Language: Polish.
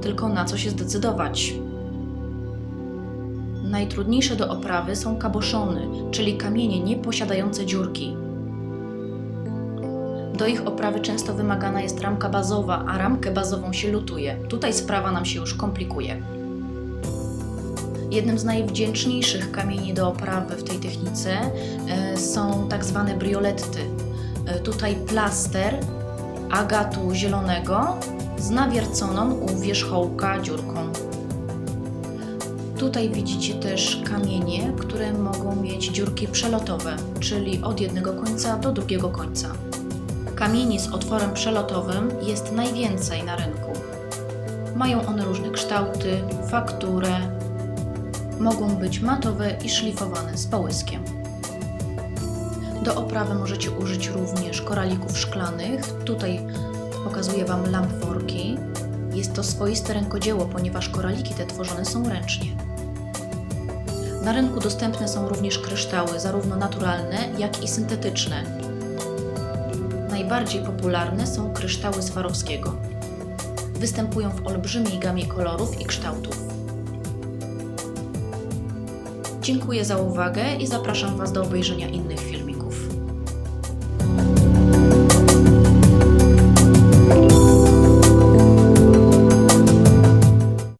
tylko na co się zdecydować. Najtrudniejsze do oprawy są kaboszony, czyli kamienie nieposiadające dziurki. Do ich oprawy często wymagana jest ramka bazowa, a ramkę bazową się lutuje. Tutaj sprawa nam się już komplikuje. Jednym z najwdzięczniejszych kamieni do oprawy w tej technice e, są tak zwane brioletty. E, Tutaj plaster agatu zielonego z nawierconą u wierzchołka dziurką. Tutaj widzicie też kamienie, które mogą mieć dziurki przelotowe, czyli od jednego końca do drugiego końca. Kamieni z otworem przelotowym jest najwięcej na rynku. Mają one różne kształty, fakturę, mogą być matowe i szlifowane z połyskiem. Do oprawy możecie użyć również koralików szklanych. Tutaj pokazuję Wam lampworki. Jest to swoiste rękodzieło, ponieważ koraliki te tworzone są ręcznie. Na rynku dostępne są również kryształy, zarówno naturalne, jak i syntetyczne. Najbardziej popularne są kryształy Swarowskiego. Występują w olbrzymiej gamie kolorów i kształtów. Dziękuję za uwagę i zapraszam Was do obejrzenia innych filmików.